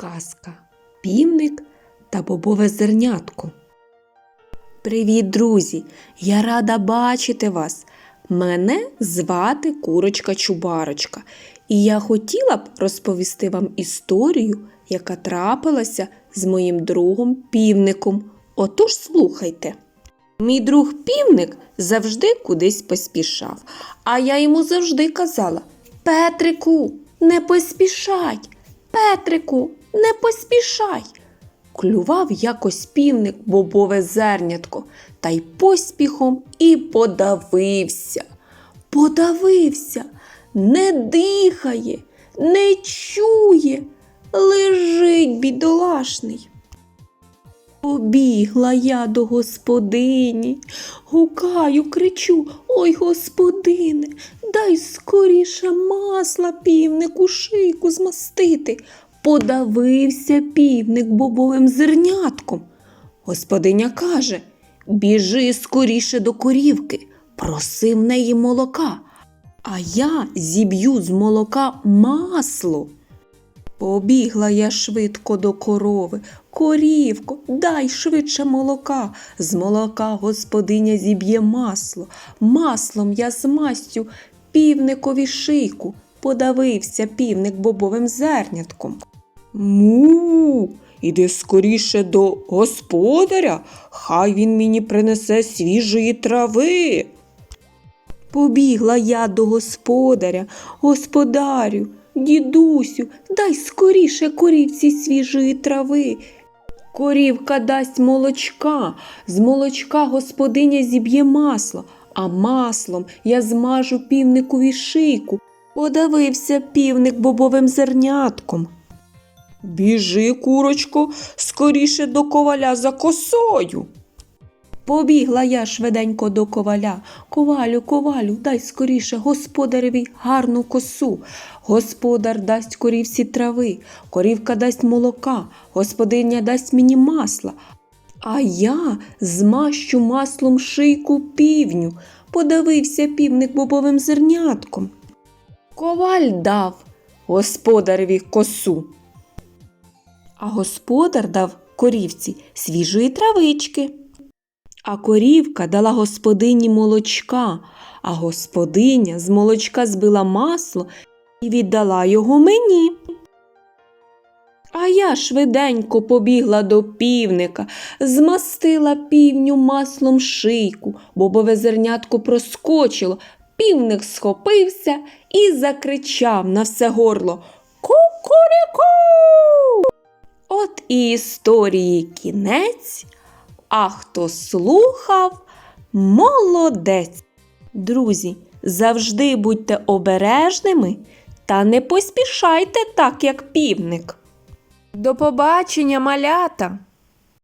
Казка Півник та бобове зернятко. Привіт, друзі! Я рада бачити вас. Мене звати Курочка Чубарочка, і я хотіла б розповісти вам історію, яка трапилася з моїм другом півником. Отож слухайте. Мій друг півник завжди кудись поспішав, а я йому завжди казала: Петрику, не поспішай, Петрику, не поспішай. Клював якось півник бобове зернятко, та й поспіхом і подавився. Подавився, не дихає, не чує, лежить бідолашний. Побігла я до господині, гукаю, кричу, ой, господине, дай скоріше масла півнику шийку змастити. Подавився півник бобовим зернятком. Господиня каже, біжи скоріше до корівки, проси в неї молока, а я зіб'ю з молока масло. Побігла я швидко до корови. Корівко, дай швидше молока. З молока господиня зіб'є масло. Маслом я змастю півникові шийку. Подавився півник бобовим зернятком. Му, іди скоріше до господаря, хай він мені принесе свіжої трави. Побігла я до господаря, господарю, дідусю, дай скоріше корівці свіжої трави. Корівка дасть молочка, з молочка господиня зіб'є масло, а маслом я змажу півникові шийку. Подавився півник бобовим зернятком. Біжи, курочко, скоріше до коваля за косою. Побігла я швиденько до коваля. Ковалю, ковалю, дай скоріше господареві гарну косу. Господар дасть корівці трави, корівка дасть молока, господиня дасть мені масла. А я змащу маслом шийку півню, подавився півник бобовим зернятком. Коваль дав господареві косу. А господар дав корівці свіжої травички. А корівка дала господині молочка, а господиня з молочка збила масло і віддала його мені. А я швиденько побігла до півника, змастила півню маслом шийку, бобове зернятко проскочило. Півник схопився і закричав на все горло Кукуріку. От і історії кінець. А хто слухав, молодець. Друзі, завжди будьте обережними та не поспішайте так, як півник. До побачення, малята!